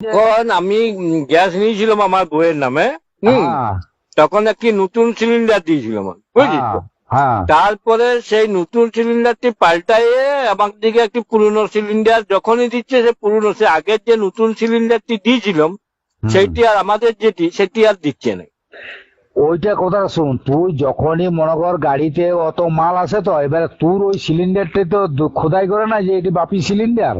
তখন আমি গ্যাস নিয়েছিলাম আমার বউয়ের নামে হুম। তখন একটি নতুন সিলিন্ডার দিয়েছিলাম বুঝলি তো? হ্যাঁ, তারপরে সেই নতুন সিলিন্ডারটি পাল্টাইয়ে আমার দিকে একটি পুরনো সিলিন্ডার যখনই দিচ্ছে সে পুরনো সে আগের যে নতুন সিলিন্ডারটি দিয়েছিলাম। সেইটি আর আমাদের যেটি সেটি আর দিচ্ছে না। ওইটা কথা শুন তুই যখনই মনে কর গাড়িতে অত মাল আসে তো এবার তোর ওই সিলিন্ডারটি তো খোদাই করে না যে এটি বাপি সিলিন্ডার?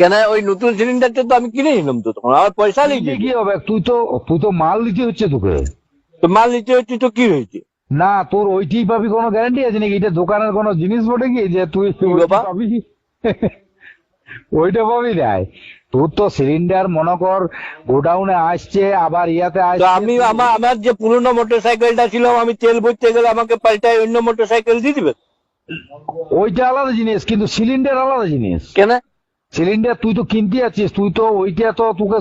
কেন ওই নতুন সিলিন্ডারটা তো আমি কিনে নিলাম তো তখন। আমার পয়সা নিয়েছি কি হবে? তুই তো তুই তো মাল দিতে হচ্ছে তোকে। তো মাল নিতে হচ্ছে তো কি হয়েছে? না তোর ওইটি পাবি কোনো গ্যারান্টি আছে নাকি? এটা দোকানের কোনো জিনিস বটে কি? যে তুই পাবি? ওইটা পাবি নাই তোর তো সিলিন্ডার মনে কর গোডাউনে আসছে আবার ইয়াতে আসছে আমি আমার আমার যে পুরনো মোটর সাইকেলটা ছিল আমি তেল ভরতে গেলে আমাকে পাল্টায় অন্য মোটর সাইকেল দিয়ে দিবে। ওইটা আলাদা জিনিস কিন্তু সিলিন্ডার আলাদা জিনিস। কেন? সিলিন্ডার তুই তো কিনতে আছিস তুই তো ওইটা তো তোকে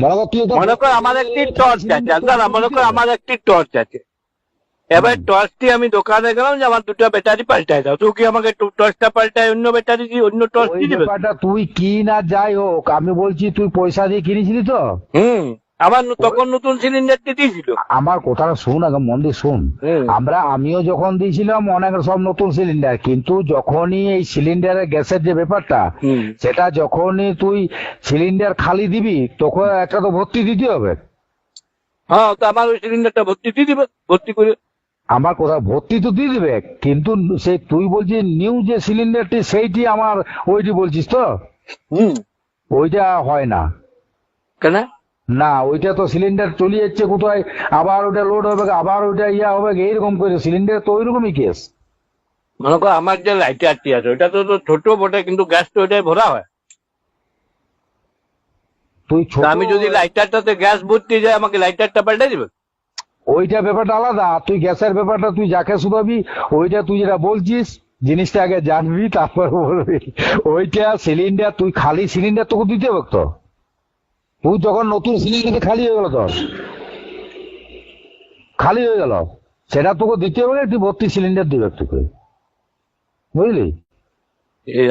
মনে কর তুই মনে কর আমার একটি টর্চ আছে দাদা মনে কর আমার একটি টর্চ আছে। এবার টর্চটি আমি দোকানে গেলাম যে আমার দুটো ব্যাটারি পাল্টাই দাও। তুই কি আমাকে টু- টর্চটা পাল্টাই অন্য ব্যাটারি দিয়ে অন্য টর্চ দিয়ে দিবে? তুই কি না যাই হোক আমি বলছি তুই পয়সা দিয়ে কিনেছিলি তো? হুম। আমার তখন নতুন সিলিন্ডারটি দিয়েছিল। আমার কথাটা শুন আগে মন দিয়ে শুন। আমরা আমিও যখন দিয়েছিলাম অনেক সব নতুন সিলিন্ডার কিন্তু যখনই এই সিলিন্ডারের গ্যাসের যে ব্যাপারটা সেটা যখনই তুই সিলিন্ডার খালি দিবি তখন একটা তো ভর্তি দিতে হবে। হ্যাঁ তো আমার ওই সিলিন্ডারটা ভর্তি দিয়ে দিবে ভর্তি করে। আমার কথা ভর্তি তো দিয়ে দিবে কিন্তু সেই তুই বলছিস নিউ যে সিলিন্ডারটি সেইটি আমার ওইটি বলছিস তো? হুম। ওইটা হয় না। কেন? না ওইটা তো সিলিন্ডার চলে যাচ্ছে কোথায়? আবার ওটা লোড হবে আবার ওইটা ইয়া হবে এইরকম করে সিলিন্ডার তো ওইরকমই কেস মনে করো আমার যে লাইটারটি আছে ওইটা তো ছোট বটে কিন্তু গ্যাস তো ওইটাই ভরা হয়। তুই আমি যদি লাইটারটাতে গ্যাস ভর্তি যায় আমাকে লাইটারটা পাল্টে দিবে? ওইটা ব্যাপারটা আলাদা। তুই গ্যাসের ব্যাপারটা তুই যাকে শুধাবি ওইটা তুই যেটা বলছিস জিনিসটা আগে জানবি তারপর বলবি। ওইটা সিলিন্ডার তুই খালি সিলিন্ডার তোকে দিতে হবে তো? তুই যখন নতুন সিলিন্ডার খালি হয়ে গেল তোর খালি হয়ে গেল। সেটা তোকে দিতে হবে তুই ভর্তি সিলিন্ডার দিবে বুঝলি?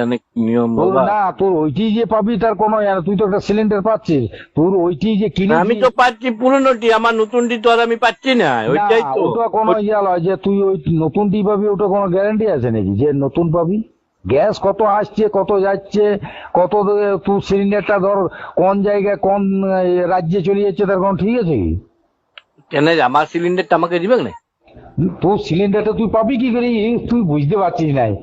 অনেক নিয়ম তোর না তোর ওইটি যে পাবি তার কোনো ইয়ে তুই তো একটা সিলিন্ডার পাচ্ছিস। তোর ওইটি যে কিনে আমি তো পাচ্ছি পুরনোটি আমার নতুনটি তো আর আমি পাচ্ছি না। ওইটাই তো। ওটা কোনো ইয়া লয় যে তুই ওই নতুনটি পাবি ওটা কোনো গ্যারান্টি আছে নাকি যে নতুন পাবি? গ্যাস কত আসছে কত যাচ্ছে কত তুই সিলিন্ডারটা ধর কোন জায়গায় কোন রাজ্যে চলে যাচ্ছে তার কোনো ঠিক আছে কি? কেন আমার সিলিন্ডারটা আমাকে দিবে না? তোর সিলিন্ডারটা তুই পাবি কি করে? তুই বুঝতে পারছিস নাই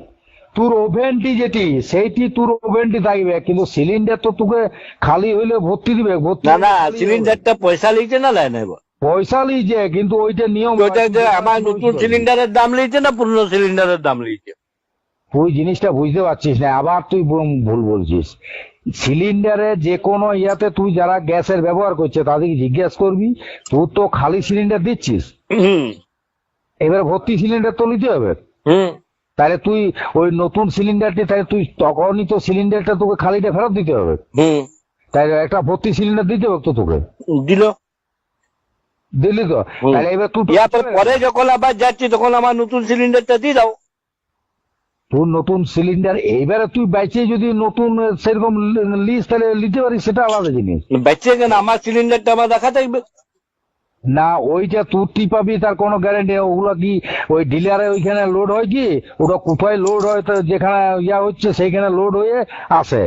তোর ওভেনটি যেটি সেইটি তোর ওভেনটি থাকবে কিন্তু সিলিন্ডার তো তোকে খালি হইলে ভর্তি দিবে ভর্তি না না সিলিন্ডারটা পয়সা লিখছে না লাই নেব পয়সা লিজে কিন্তু ওইটা নিয়ম ওইটা যে আমার নতুন সিলিন্ডারের দাম লিখছে না পুরনো সিলিন্ডারের দাম লিখছে? তুই জিনিসটা বুঝতে পারছিস না আবার তুই ভুল বলছিস। সিলিন্ডারে যে কোনো ইয়াতে তুই যারা গ্যাসের ব্যবহার করছে তাদেরকে জিজ্ঞেস করবি তুই তো খালি সিলিন্ডার দিচ্ছিস। এবার ভর্তি সিলিন্ডার তো নিতে হবে। তাহলে তুই ওই নতুন সিলিন্ডারটি তাহলে তুই তখনই তো সিলিন্ডারটা তোকে খালিটা ফেরত দিতে হবে। তাই একটা ভর্তি সিলিন্ডার দিতে হবে তো তোকে। দিল। দিলি তো? তাহলে এবার তুই পরে যখন আবার যাচ্ছি তখন আমার নতুন সিলিন্ডারটা দিয়ে দাও। তোর নতুন সিলিন্ডার এইবারে তুই বাইচে যদি নতুন সেরকম লিস্ট তাহলে নিতে পারিস সেটা আলাদা জিনিস। বেঁচে কেন আমার সিলিন্ডারটা আমার দেখা থাকবে। না ওইটা তুই টি পাবি তার কোনো গ্যারেন্টি ওগুলো কি ওই ডিলারে ওইখানে লোড হয় কি? ওটা কোথায় লোড হয় তো যেখানে ইয়া হচ্ছে সেইখানে লোড হয়ে আসে।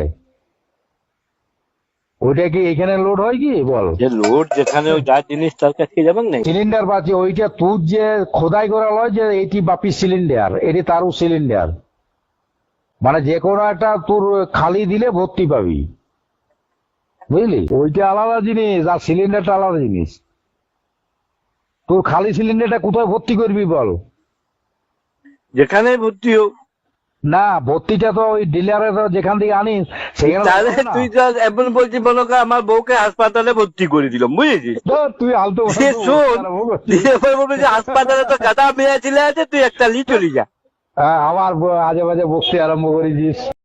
ওইটা কি এখানে লোড হয় কি? বল। যে লোড যেখানে ওই যার জিনিস তার কাছে যাবেন না সিলিন্ডার পাচ্ছি ওইটা তুই যে খোদাই করা লয় যে এটি বাপি সিলিন্ডার এটি তারও সিলিন্ডার মানে যে কোনো একটা তোর খালি দিলে ভর্তি পাবি। বুঝলি? ওইটা আলাদা জিনিস আর সিলিন্ডারটা আলাদা জিনিস। তোর খালি সিলিন্ডারটা কোথায় ভর্তি করবি বল? যেখানে ভর্তি হোক। না ভর্তিটা তো ওই ডিলারে তো যেখান থেকে আনিস সেখানে তাহলে তুই তো এমন বলছি মনে কর আমার বউকে হাসপাতালে ভর্তি করে দিলাম বুঝেছিস? তুই আলতো সে শোন বলবি যে হাসপাতালে তো গাদা মেয়ে ছেলে আছে তুই একটা লি চলি যা। হ্যাঁ, আমার আজে বাজে বকতে আরম্ভ করেছিস।